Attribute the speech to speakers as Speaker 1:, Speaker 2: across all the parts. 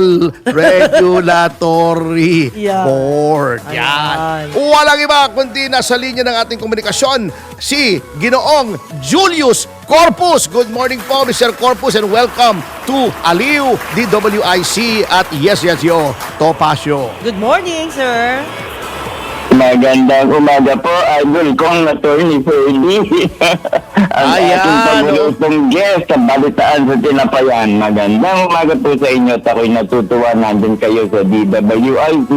Speaker 1: Mall Regulatory
Speaker 2: Yan.
Speaker 1: Board. Yan. Walang iba kundi nasa linya ng ating komunikasyon si Ginoong Julius Corpus. Good morning po, Mr. Corpus, and welcome to Aliw DWIC at Yes Yes Yo Topacio.
Speaker 2: Good morning, sir.
Speaker 3: Magandang umaga po, Idol kong attorney Ferdy. Ang
Speaker 1: Ayan,
Speaker 3: ating pagulutong guest sa balitaan sa tinapayan. Magandang umaga po sa inyo at ako'y natutuwa nandun kayo sa DWIC,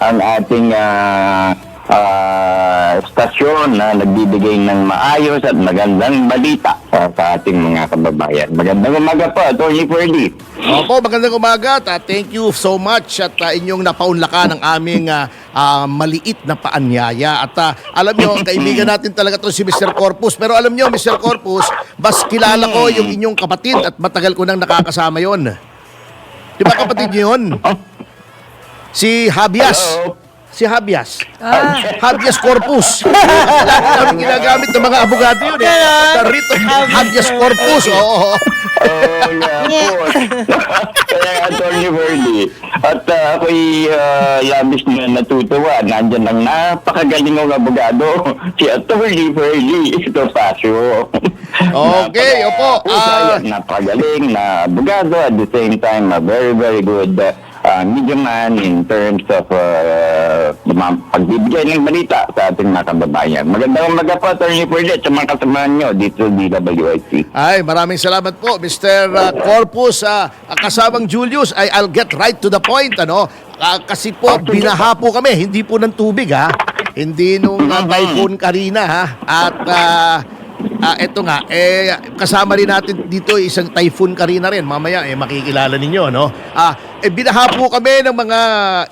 Speaker 3: ang ating ah, ah, stasyon na nagbibigay ng maayos at magandang balita ah, sa ating mga kababayan. Magandang umaga po, Attorney Ferdy.
Speaker 1: Opo, magandang umaga at ah, thank you so much at ah, inyong napaunlakan ng aming ah, ah, maliit na paanyaya. At ah, alam nyo, kaibigan natin talaga to si Mr. Corpus. Pero alam nyo, Mr. Corpus, mas kilala ko yung inyong kapatid at matagal ko nang nakakasama yon. Di ba kapatid niyo yun? Si Habias.
Speaker 3: Hello.
Speaker 1: Si Habias.
Speaker 2: Ah,
Speaker 1: Habeas corpus. Lagi namin ginagamit ng mga abogado yun eh. Writ of habeas corpus. Oo.
Speaker 3: Oo nga po. Kaya Attorney Verdi. At uh, ako'y uh, labis na natutuwa. Nandyan ang napakagaling ng abogado, si Attorney Verdi Estopasio.
Speaker 1: Okay, opo. Ah.
Speaker 3: napakagaling na abogado at the same time a very very good uh, uh, mediaman in terms of uh, pagbibigay ng balita sa ating mga kababayan. Magandang umaga po, Attorney at sa mga kasamahan nyo dito sa DWIC.
Speaker 1: Ay, maraming salamat po, Mr. uh, Corpus. Uh, kasamang Julius, ay I'll get right to the point, ano? Ah, kasi po, binaha po kami, hindi po ng tubig, ha? Hindi nung uh, Typhoon Karina, ha? At, ah, ah, eto nga, eh, kasama rin natin dito isang Typhoon Karina rin. Mamaya, eh, makikilala ninyo, no? Ah, eh, binaha po kami ng mga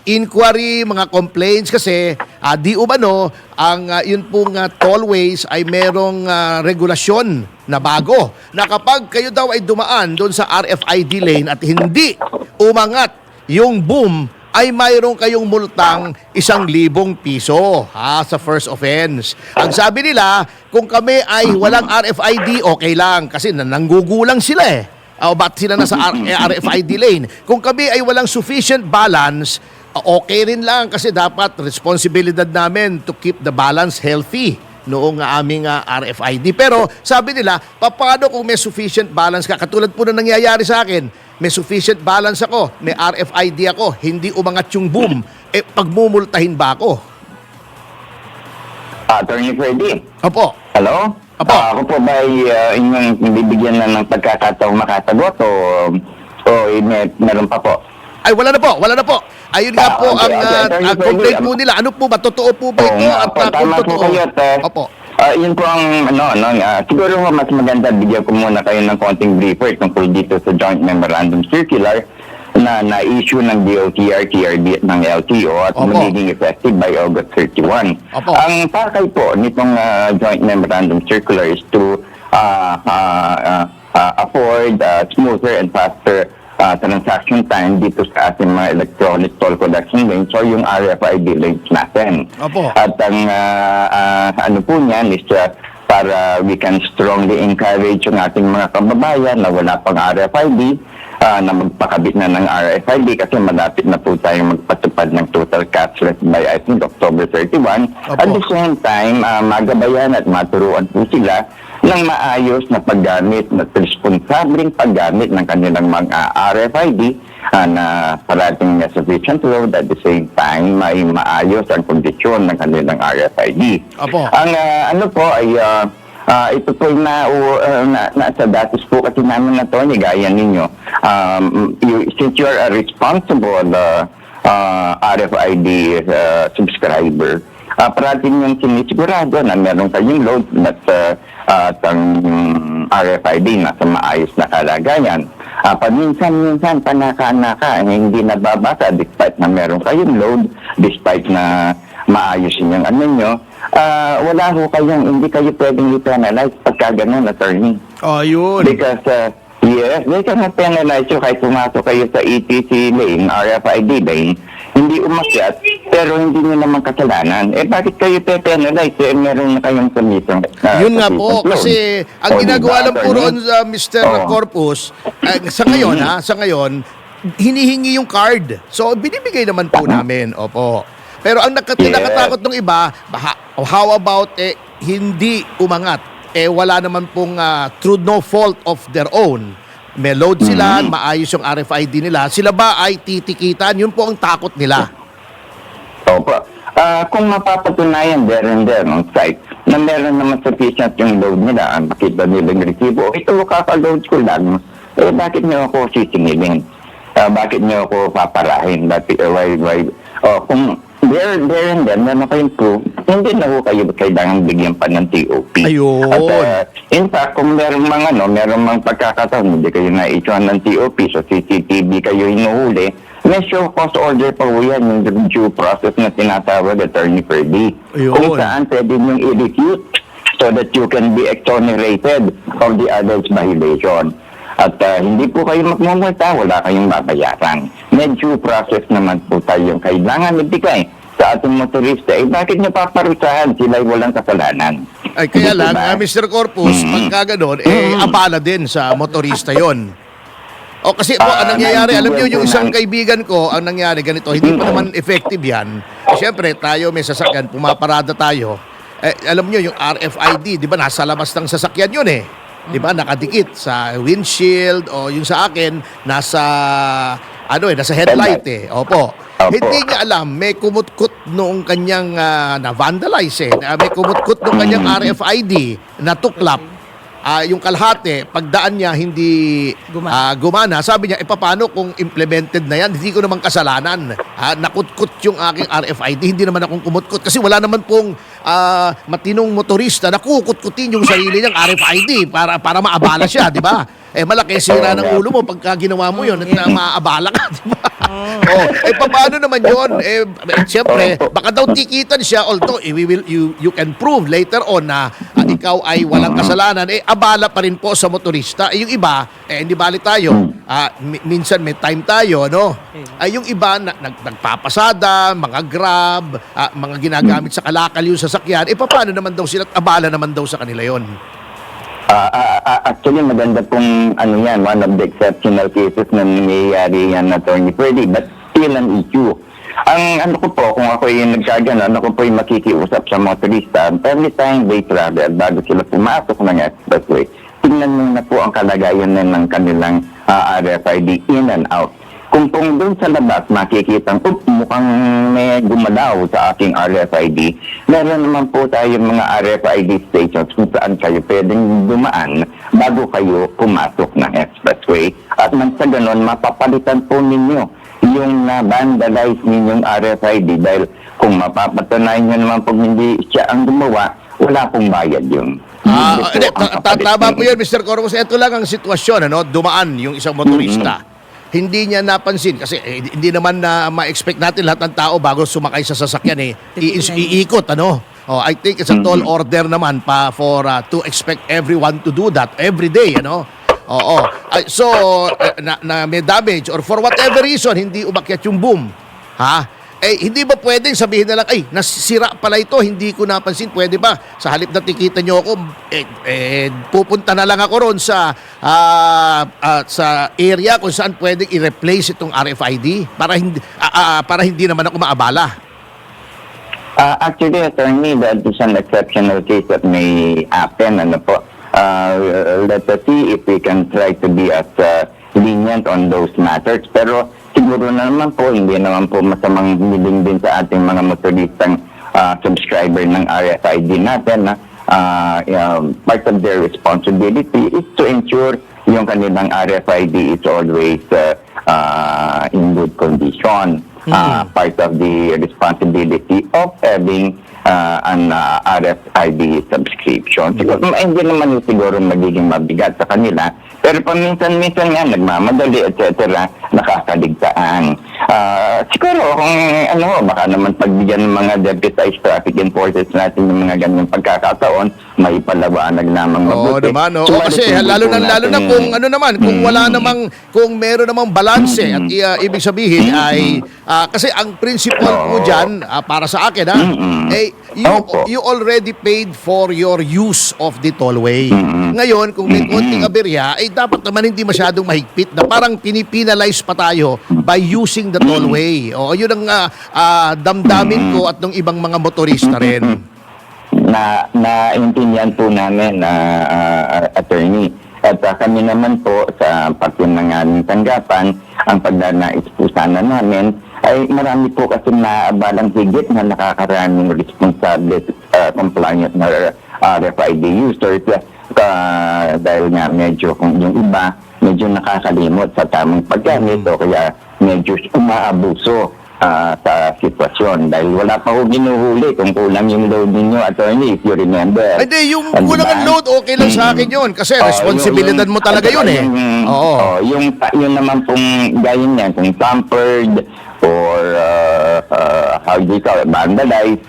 Speaker 1: inquiry, mga complaints kasi ah, di umano, ang ah, yun pong ah, tollways ay merong ah, regulasyon na bago na kapag kayo daw ay dumaan doon sa RFID lane at hindi umangat yung boom ay mayroon kayong multang isang libong piso ha, sa first offense. Ang sabi nila, kung kami ay walang RFID, okay lang kasi nan- nanggugulang sila eh. O ba't sila nasa R- eh, RFID lane? Kung kami ay walang sufficient balance, ah, okay rin lang kasi dapat responsibilidad namin to keep the balance healthy noong aming ah, RFID. Pero sabi nila, paano kung may sufficient balance ka? Katulad po na nangyayari sa akin, may sufficient balance ako, may RFID ako, hindi umangat yung boom, eh pagmumultahin ba ako?
Speaker 3: Attorney Freddy.
Speaker 1: Opo.
Speaker 3: Hello?
Speaker 1: Apo.
Speaker 3: Ah, ako po ba ay uh, inyong bibigyan na ng pagkakataong makasagot o, o eh, may, meron pa po?
Speaker 1: Ay, wala na po, wala na po. Ayun nga
Speaker 3: Ah,
Speaker 1: po ang ah, ah,
Speaker 3: Freddy,
Speaker 1: complaint
Speaker 3: ano-
Speaker 1: po nila. Ano po ba? Totoo po ba ito? At ah, kung
Speaker 3: tama po kayo.
Speaker 1: Opo.
Speaker 3: Ah, yun po ang, ano, ano, ah, siguro mas maganda bigyan ko muna kayo ng konting briefer tungkol dito sa Joint Memorandum Circular na na-issue ng DOTR, TRD at ng LTO at
Speaker 1: Opo.
Speaker 3: magiging effective by August 31.
Speaker 1: Opo.
Speaker 3: Ang pakay po nitong ah, Joint Memorandum Circular is to ah, ah, ah, ah, afford ah, smoother and faster ah, transaction time dito sa ating mga electronic toll collection lanes or yung RFID lanes natin.
Speaker 1: Opo.
Speaker 3: At ang ah, ah, ano po niyan is ah, para we can strongly encourage yung ating mga kababayan na wala pang RFID ah, na magpakabit na ng RFID kasi malapit na po tayong magpatupad ng total cashless by I think October 31.
Speaker 1: Opo.
Speaker 3: At the same time, ah, magabayan at maturuan po sila ng maayos na paggamit, na responsableng paggamit ng kanilang mga RFID ah, na parating may sufficient load at the same time may maayos ang kondisyon ng kanilang RFID.
Speaker 1: Apo.
Speaker 3: Ang ah, ano po ay ah, ah, ito po na, o, ah, na, nasa datos po kasi namin na to, gaya ninyo. Um, you, since you are a responsible ah, ah, RFID ah, subscriber, uh, parating yung sinisigurado na meron kayong load at uh, at ang RFID nasa maayos na kalagayan. Uh, paminsan-minsan, panaka-naka, eh, hindi nababasa despite na meron kayong load, despite na maayos yung ano nyo, ah, wala ho kayong, hindi kayo pwedeng i-penalize pagka ganun, attorney.
Speaker 1: Oh, yun.
Speaker 3: Because, uh, yes, they cannot penalize you kahit pumasok kayo sa ETC lane, RFID lane, hindi umakyat, pero hindi nyo naman kasalanan. Eh, bakit kayo pe-penalize? Eh, meron na kayong permission. uh,
Speaker 1: Yun nga po, kasi ang
Speaker 3: O,
Speaker 1: ginagawa
Speaker 3: diba,
Speaker 1: lang po
Speaker 3: attorney?
Speaker 1: roon sa Mr.
Speaker 3: Oo.
Speaker 1: Corpus, eh, sa ngayon ha, sa ngayon, hinihingi yung card. So, binibigay naman po namin. Opo. Pero ang nakat-
Speaker 3: Yeah.
Speaker 1: nakatakot ng iba, how about eh, hindi umangat? Eh, wala naman pong ah, through no fault of their own. May load sila, maayos yung RFID nila. Sila ba ay titikitan? Yun po ang takot nila.
Speaker 3: Opo. Ah, kung mapapatunayan there and there on site na meron naman sufficient yung load nila, ang makita nila ng resibo, ito kakaload ko lang, eh bakit niyo ako sisingilin? Ah, bakit niyo ako paparahin? Bakit, uh, why, why, oh, kung there, there and then, meron kayong proof, hindi na ho kayo kailangan bigyan pa ng TOP.
Speaker 1: Ayun.
Speaker 3: At ah, in fact, kung meron mga ano, meron mga pagkakataon, hindi kayo na-issuean ng TOP, so CCTV kayo inuhuli, may show cause order pa ho yan, yung due process na tinatawag attorney per day.
Speaker 1: Ayun.
Speaker 3: Kung saan pwede niyong i-refute so that you can be exonerated of the other's violation. At ah, hindi po kayo magmumulta, wala kayong babayaran. May due process naman po tayong kailangan ibigay sa ating motorista. Eh, bakit niyo paparusahan? Sila walang kasalanan.
Speaker 1: Ay, kaya lang,
Speaker 3: ba?
Speaker 1: ah, Mr. Corpus,
Speaker 3: Mm.
Speaker 1: pagka ganun, eh,
Speaker 3: Mm.
Speaker 1: abala din sa motorista yon. O kasi po,
Speaker 3: Ah,
Speaker 1: ang nangyayari, alam niyo, yung isang
Speaker 3: na.
Speaker 1: kaibigan ko, ang nangyari ganito, hindi pa naman effective yan. Eh, Siyempre, tayo may sasakyan, pumaparada tayo. Eh, alam niyo, yung RFID, di ba, nasa labas ng sasakyan yun eh. Di ba, nakadikit sa windshield o yung sa akin, nasa, ano eh, nasa headlight eh. Opo.
Speaker 3: Opo.
Speaker 1: Hindi niya alam, may kumutkot noong kanyang ah, na-vandalize eh. Na May kumutkot noong kanyang RFID na tuklap. Ah, yung kalahati, pagdaan niya hindi
Speaker 2: Gumana.
Speaker 1: ah, gumana. Sabi niya, e paano kung implemented na yan? Hindi ko naman kasalanan. Ah, nakutkot yung aking RFID, hindi naman akong kumutkot. Kasi wala naman pong ah, matinong motorista na kukutkutin yung sarili niyang RFID para para maabala siya, di ba? Eh malaki sira ng ulo mo pagka ginawa mo yun at na maabala ka, di ba? oh, eh paano naman yun? Eh, eh siyempre, baka daw tikitan siya although eh, we will you you can prove later on na ah, ikaw ay walang kasalanan eh abala pa rin po sa motorista. Eh, yung iba, eh hindi bali tayo. Ah, mi- minsan may time tayo, no? Ay yung iba na, nag, nagpapasada, mga grab, ah, mga ginagamit sa kalakal yung sasakyan. Eh paano naman daw sila at abala naman daw sa kanila yon?
Speaker 3: Ah, ah, ah, actually, maganda pong ano yan, one of the exceptional cases na nangyayari yan na Attorney Freddy, but still an issue. Ang ano ko po, kung ako yung nagkagano, ano ko po yung makikiusap sa motorista, every time they travel, bago sila pumasok ng expressway, tingnan muna po ang kalagayan na ng kanilang ah, RFID in and out. Kung pong doon sa labas makikita, up, mukhang may gumalaw sa aking RFID, meron naman po tayong mga RFID stations kung saan kayo pwedeng dumaan bago kayo pumasok ng expressway. At nang sa ganon, mapapalitan po ninyo yung na-vandalize ninyong RFID dahil kung mapapatunayan nyo naman pag hindi siya ang gumawa, wala pong bayad yun.
Speaker 1: Ah,
Speaker 3: hindi, ang
Speaker 1: ta- ta- tama po yun, Mr. Corpus. Ito lang ang sitwasyon, ano? Dumaan yung isang motorista. Hindi niya napansin kasi eh, hindi naman na ma-expect natin lahat ng tao bago sumakay sa sasakyan eh. I-
Speaker 2: Titignan.
Speaker 1: iikot, ano? Oh, I think it's a tall order naman pa for uh, to expect everyone to do that every day, ano? Oo. Ay, so, eh, na, na may damage or for whatever reason, hindi umakyat yung boom. Ha? Eh, hindi ba pwedeng sabihin na lang, ay, nasira pala ito, hindi ko napansin. Pwede ba? Sa halip na tikita nyo ako, eh, eh, pupunta na lang ako ron sa, ah, ah, sa area kung saan pwedeng i-replace itong RFID para hindi, ah, ah, para hindi naman ako maabala.
Speaker 3: Uh, actually, attorney, that is an exceptional case that may happen. Ano po? Uh, let us see if we can try to be as uh, lenient on those matters. Pero siguro na naman po, hindi naman po masamang hiling din sa ating mga motoristang uh, subscriber ng RFID natin na uh, um, part of their responsibility is to ensure yung kanilang RFID is always uh, uh, in good condition. Uh, part of the responsibility of having uh, an uh, RFID subscription. Siguro, ma- hindi naman yung siguro magiging mabigat sa kanila. Pero paminsan-minsan nga, nagmamadali, etc., nakakaligtaan. Ah, siguro, kung ano, baka naman pagbigyan ng mga deputized traffic enforcers natin ng mga ganyang pagkakataon, may palawanag lamang
Speaker 1: Oo
Speaker 3: mabuti.
Speaker 1: naman, oo.
Speaker 3: Subalit
Speaker 1: Kasi lalo na lalo na kung ano naman, kung wala
Speaker 3: Mm.
Speaker 1: namang kung meron namang balanse at uh, ibig sabihin ay ah, kasi ang principle mo
Speaker 3: Oo.
Speaker 1: diyan para sa akin ha, eh you
Speaker 3: Opo.
Speaker 1: you already paid for your use of the tollway.
Speaker 3: Mm-mm.
Speaker 1: Ngayon, kung may konting aberya, ay dapat naman hindi masyadong mahigpit na parang pinipinalize pa tayo by using the tollway. O, yun ang ah, ah, damdamin ko at ng ibang mga motorista rin.
Speaker 3: na naintindihan po namin na attorney. At ah, kami naman po sa pati ng aming tanggapan, ang pagdanais po sana namin ay marami po kasi naabalang higit na nakakaraming responsable uh, compliant na RFID users uh, dahil nga medyo kung yung iba medyo nakakalimot sa tamang paggamit o kaya medyo umaabuso ah, sa sitwasyon dahil wala pa ho ginuhuli kung kulang yung load ninyo attorney if you remember.
Speaker 1: Hindi, yung
Speaker 3: Ah,
Speaker 1: kulang ang
Speaker 3: diba?
Speaker 1: load, okay lang sa akin yun. Kasi
Speaker 3: Oh,
Speaker 1: responsibilidad
Speaker 3: yung-
Speaker 1: mo talaga yun eh.
Speaker 3: yung-
Speaker 1: Oo.
Speaker 3: oh, yung, yun naman pong gaya niyan, kung tampered or uh, uh, how do you call it, vandalized,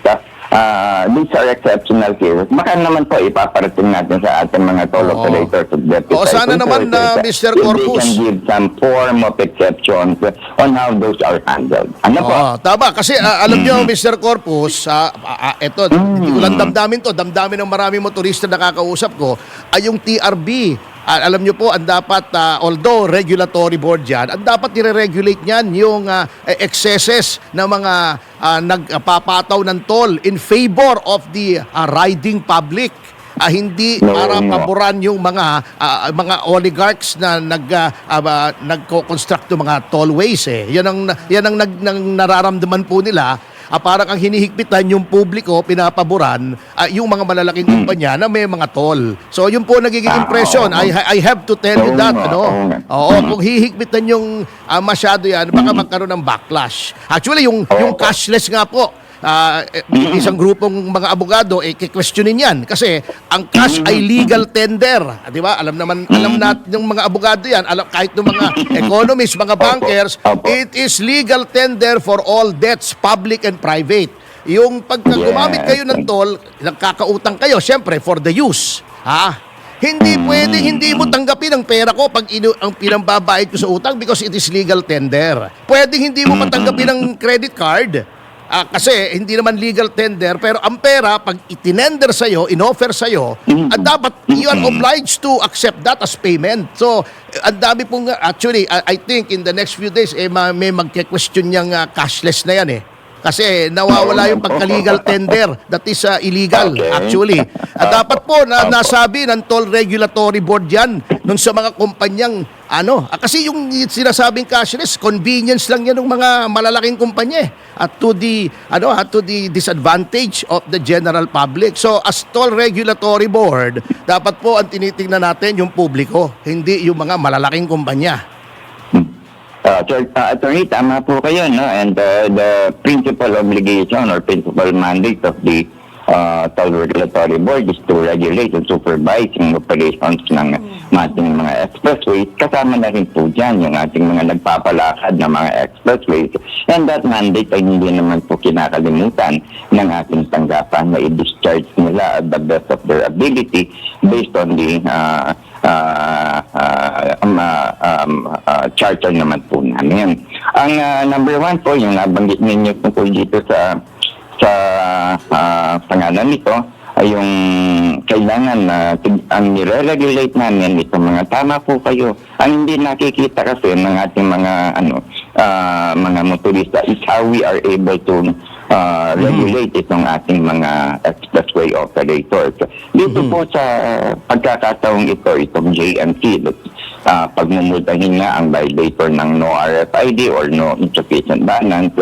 Speaker 3: uh, these are exceptional cases. Baka naman po ipaparating natin sa ating mga toll
Speaker 1: Oo.
Speaker 3: operators of deputy
Speaker 1: Oo, sana naman, uh, Mr. Corpus.
Speaker 3: They can give some form of exceptions on how those are handled. Ano po?
Speaker 1: Tama. Kasi ah, alam nyo, Mr. Corpus, ah, ah, ah, eto, hindi ko lang damdamin to. Damdamin ng maraming motorista na nakakausap ko, ay yung TRB. Ah, alam nyo po, ang dapat, ah, although regulatory board yan, ang dapat nire-regulate niyan yung eh, excesses na mga ah, nagpapataw ng toll in favor of the ah, riding public. Ah, hindi
Speaker 3: No,
Speaker 1: para
Speaker 3: no.
Speaker 1: paboran yung mga ah, mga oligarchs na nag ah, ah, nagko-construct ng mga tollways eh. Yan ang yan ang nag, nang nararamdaman po nila. Ah, parang ang hinihigpitan yung publiko, pinapaboran ah, yung mga malalaking kumpanya na may mga toll. So yun po nagiging
Speaker 3: Ah,
Speaker 1: impression.
Speaker 3: oo.
Speaker 1: I, I have to tell you
Speaker 3: Oo
Speaker 1: that.
Speaker 3: nga,
Speaker 1: Ano?
Speaker 3: oo nga.
Speaker 1: Oo, kung hihigpitan yung ah, masyado yan, baka magkaroon ng backlash. Actually, yung, yung
Speaker 3: Oo.
Speaker 1: cashless nga po, Eh, isang grupong mga abogado eh questionin 'yan. Kasi ang cash ay legal tender, Ah, 'di ba? Alam naman alam natin ng mga abogado 'yan, alam kahit ng mga economists, mga bankers, it is legal tender for all debts, public and private. Yung pagka gumamit kayo ng toll, nagkakautang kayo syempre for the use. Ha? Hindi pwede, hindi mo tanggapin ang pera ko pag inu ang pinambabayad ko sa utang because it is legal tender. Pwede hindi mo matanggapin ang credit card Ah, kasi hindi naman legal tender pero ang pera pag itinender sa iyo, inoffer sa iyo, at dapat you are obliged to accept that as payment. So, ang dami pong actually I, I think in the next few days eh ma- may magke-question yang ah, cashless na yan eh. Kasi nawawala yung pagka-legal tender. That is ah, illegal
Speaker 3: Okay.
Speaker 1: actually. At dapat po na nasabi ng Toll Regulatory Board yan nun sa mga kumpanyang ano, ah, kasi yung sinasabing cashless, convenience lang yan ng mga malalaking kumpanya eh. At to the ano, at to the disadvantage of the general public. So as Toll Regulatory Board, dapat po ang tinitingnan natin yung publiko, hindi yung mga malalaking kumpanya.
Speaker 3: Uh, uh, attorney, tama po kayo, no? And uh, the principal obligation or principal mandate of the uh, Toll Regulatory Board is to regulate and supervise yung operations ng ating mga expressways. Kasama na rin po dyan yung ating mga nagpapalakad na mga expressways. And that mandate ay hindi naman po kinakalimutan ng ating tanggapan na i-discharge nila at the best of their ability based on the uh, uh, uh, um, uh, um, uh, charter naman po namin. Ang uh, number one po, yung nabanggit ninyo tungkol dito sa sa uh, pangalan nito, ay yung kailangan na ang nire-regulate namin itong mga tama po kayo. Ang hindi nakikita kasi ng ating mga ano ah, mga motorista is how we are able to ah, regulate itong ating mga expressway operators. Dito po sa pagkakataong ito, itong JMC, uh, pagmumultahin nga ang violator ng no RFID or no insufficient balance,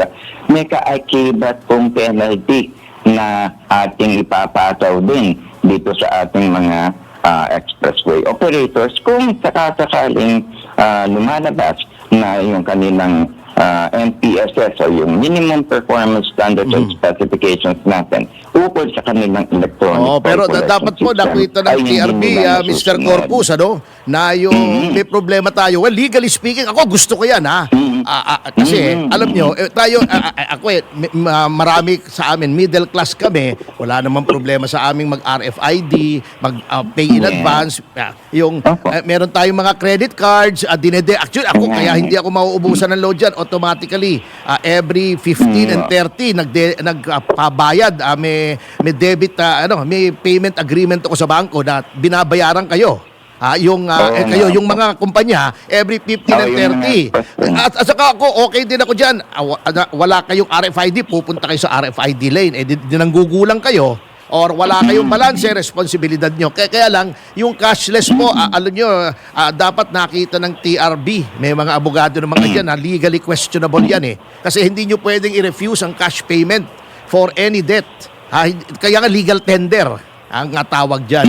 Speaker 3: may kaakibat pong penalty na ating ipapataw din dito sa ating mga ah, expressway operators kung sakasakaling ah, lumalabas na yung kanilang ah, MPSS o yung Minimum Performance Standards and Specifications natin ukol sa kanilang electronic
Speaker 1: Oh, pero da- dapat po nakita ng
Speaker 3: nila
Speaker 1: ah, Mr. Corpus, ano, na yung may problema tayo. Well, legally speaking, ako gusto ko yan, ha? Ah, ah, kasi,
Speaker 3: Mhm.
Speaker 1: alam nyo, eh, tayo, ah, ah, ako eh, mi- ma- marami sa amin, middle class kami, wala namang problema sa aming mag-RFID, mag-pay in
Speaker 3: Yeah.
Speaker 1: advance. Ah, yung,
Speaker 3: Opo.
Speaker 1: eh, meron tayong mga credit cards, uh, dinede, actually, ako, kaya hindi ako mauubusan ng load dyan, automatically, ah, every 15 and 30, nagde, nagpabayad, ah, may, may debit, ah, ano, may payment agreement ako sa bangko na binabayaran kayo. Ah, yung
Speaker 3: Oo
Speaker 1: eh, kayo, yung mga kumpanya, every 15
Speaker 3: Oo,
Speaker 1: and
Speaker 3: yung
Speaker 1: 30.
Speaker 3: mga-
Speaker 1: At, at saka ako, okay din ako dyan. Ah, ah, wala kayong RFID, pupunta kayo sa RFID lane. Eh, di, di nanggugulang kayo. Or wala kayong balance, eh, responsibilidad nyo. Kaya, kaya lang, yung cashless po, ah, alam nyo, ah, dapat nakita ng TRB. May mga abogado naman mm. dyan na legally questionable yan eh. Kasi hindi nyo pwedeng i-refuse ang cash payment for any debt. Hindi- kaya nga legal tender ang tawag dyan.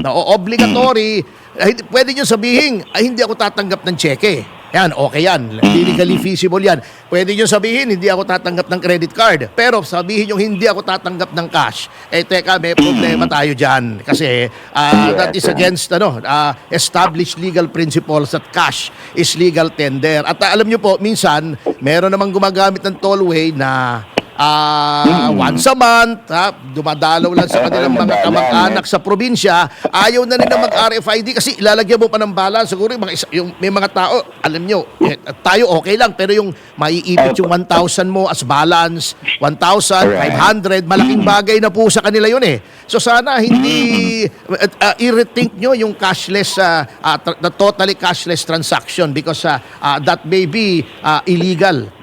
Speaker 1: Na obligatory, ay, pwede nyo sabihin, ay hindi ako tatanggap ng cheque. Yan, okay yan. Legally feasible yan. Pwede nyo sabihin, hindi ako tatanggap ng credit card. Pero sabihin nyo, hindi ako tatanggap ng cash. Eh, teka, may problema tayo dyan. Kasi
Speaker 3: Yes,
Speaker 1: that is against ano, ah, established legal principles that cash is legal tender. At ah, alam nyo po, minsan, meron namang gumagamit ng tollway na ah, once a month, ha, dumadalaw lang sa
Speaker 3: Eh,
Speaker 1: kanilang mga kamag-anak sa probinsya, ayaw na nila mag-RFID kasi ilalagyan mo pa ng bala. Siguro yung, mga isa- yung may mga tao, alam nyo, eh, tayo okay lang, pero yung maiipit yung 1,000 mo as balance, 1,500, malaking bagay na po sa kanila yun eh. So sana hindi uh, uh, i-rethink nyo yung cashless, uh, uh, the totally cashless transaction because uh, uh, that may be uh, illegal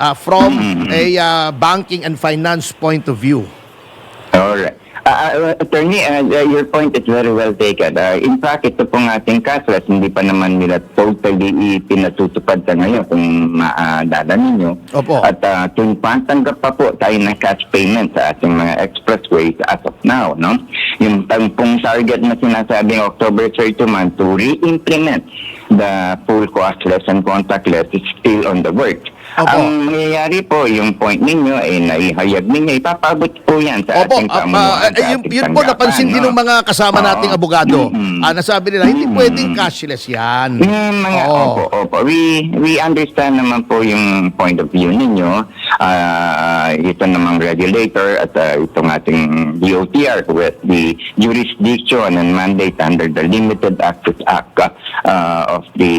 Speaker 1: uh, from a uh, banking and finance point of view.
Speaker 3: Alright. Uh, uh, attorney, uh, uh, your point is very well taken. Uh, in fact, ito pong ating cashless, hindi pa naman nila totally pinatutupad sa ngayon kung maadala ninyo.
Speaker 1: Opo.
Speaker 3: At uh, kung patanggap pa po tayo ng cash payment sa ating mga expressways as of now, no? Yung pong target na sinasabing October 31 to re-implement the full cashless and contactless is still on the work.
Speaker 1: Opo.
Speaker 3: Ang mangyayari po, yung point ninyo ay naihayag ninyo, ipapabot po yan sa
Speaker 1: Opo,
Speaker 3: ating
Speaker 1: ah,
Speaker 3: pamunuan.
Speaker 1: ah,
Speaker 3: sa
Speaker 1: eh, yun,
Speaker 3: ating
Speaker 1: yun po
Speaker 3: tanggapan,
Speaker 1: napansin din
Speaker 3: no?
Speaker 1: ng mga kasama
Speaker 3: Oo.
Speaker 1: nating abogado.
Speaker 3: Mm-mm.
Speaker 1: Ah, nasabi nila, hindi pwedeng cashless yan.
Speaker 3: Yung mga,
Speaker 1: Oo.
Speaker 3: opo, opo. We, we understand naman po yung point of view ninyo. Ah, ito namang regulator at ah, itong ating DOTR with the jurisdiction and mandate under the Limited Access Act ah, of the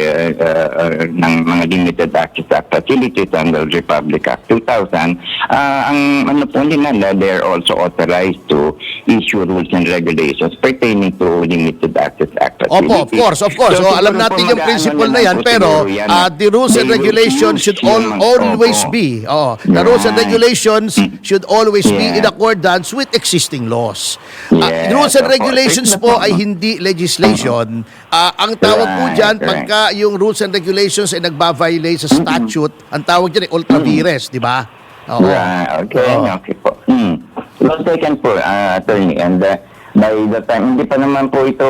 Speaker 3: uh, uh, ng mga Limited Access Act facilities under Republic Act 2000. Ah, ang ano po nila, they're also authorized to issue rules and regulations pertaining to Limited Access Act facilities.
Speaker 1: Opo, of course, of course. So,
Speaker 3: siguro
Speaker 1: alam
Speaker 3: po
Speaker 1: natin yung principle na
Speaker 3: lang
Speaker 1: yan, pero
Speaker 3: yan,
Speaker 1: ah, the rules and regulations should all, always
Speaker 3: Opo.
Speaker 1: be, oh, the rules and regulations should always be
Speaker 3: Yeah.
Speaker 1: in accordance with existing laws. Ah,
Speaker 3: Yes,
Speaker 1: rules and regulations
Speaker 3: na
Speaker 1: po ay hindi legislation. Ah, ang tawag po
Speaker 3: Right,
Speaker 1: dyan,
Speaker 3: right.
Speaker 1: pagka yung rules and regulations ay nagba-violate sa statute, ang tawag dyan ay ultra vires, di ba? Oo.
Speaker 3: Right, okay,
Speaker 1: Oo.
Speaker 3: okay po. Hmm. Well taken po, uh, attorney. And uh, by the time, hindi pa naman po ito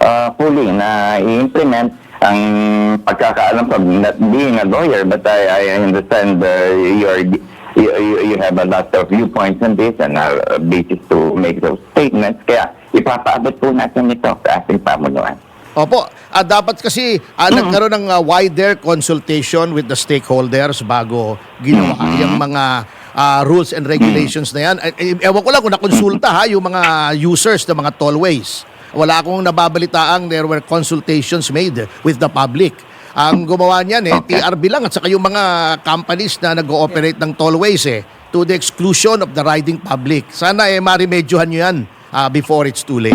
Speaker 3: uh, fully na i-implement ang pagkakaalam ko, not being a lawyer, but I, I understand uh, you, are, you, you, have a lot of viewpoints on this and uh, basis to make those statements. Kaya ipapaabot po natin ito sa ating pamunuan.
Speaker 1: Opo, ah, dapat kasi ah, nagkaroon ng ah, wider consultation with the stakeholders bago ginawa yung mga ah, rules and regulations na yan. Eh, ewan ko lang kung nakonsulta ha, yung mga users ng mga tollways. Wala akong nababalitaang there were consultations made with the public. Ang gumawa niyan eh,
Speaker 3: Okay.
Speaker 1: TRB lang at saka yung mga companies na nag-ooperate ng tollways eh, to the exclusion of the riding public. Sana eh marimedyohan nyo yan ah, before it's too late.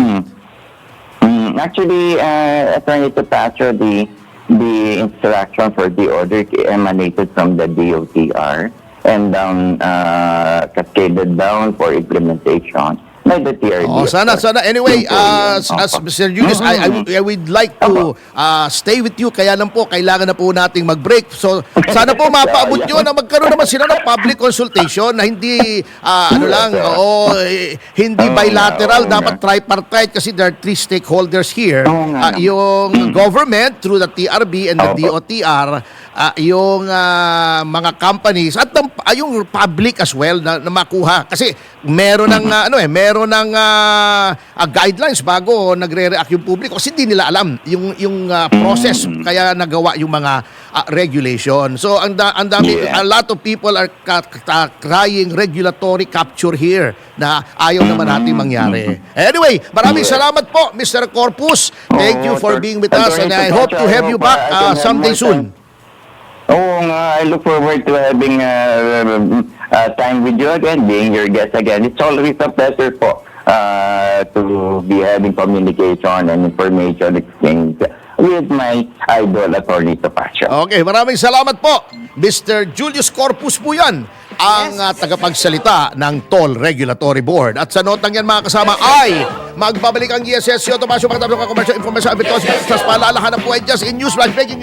Speaker 3: Mm, actually, uh, Attorney Tapatro, the the instruction for the order emanated from the DOTR and down uh, cascaded down for implementation the TRD.
Speaker 1: Oh, sana, sana. Anyway, uh, as. Mr. Julius, I, I, would- I would like to uh, stay with you. Kaya lang po, kailangan na po nating mag-break. So, sana po mapaabot nyo na magkaroon naman sila ng public consultation na hindi, uh, ano lang, oo, eh, hindi bilateral. Dapat tripartite kasi there are three stakeholders here. Uh, yung government through the TRB and the. DOTR, uh, yung uh, mga companies at ng, uh, yung public as well na, na makuha kasi meron ng uh, ano eh meron ng uh, uh, guidelines bago nagre-react yung publiko kasi hindi nila alam yung yung uh, process kaya nagawa yung mga uh, regulation so ang da, ang dami
Speaker 3: Yeah.
Speaker 1: a lot of people are crying regulatory capture here na ayaw naman natin mangyari anyway maraming
Speaker 3: Yeah.
Speaker 1: salamat po Mr. Corpus thank you
Speaker 3: Oo,
Speaker 1: for being with us and I hope to have you back
Speaker 3: uh,
Speaker 1: someday soon.
Speaker 3: Oo nga, I look forward to having uh, uh, time with you again, being your guest again. It's always a pleasure po uh, uh, to be having communication and information exchange with my idol, Attorney Topacio.
Speaker 1: Okay, maraming salamat po. Mr. Julius Corpus po yan, ang ah, tagapagsalita ng Toll Regulatory Board. At sa notang yan mga kasama ay magbabalik ang GSS Tomasyo Pagkatapos ng commercial information. Abit ko sa paalalahan ng po ay just in news flash breaking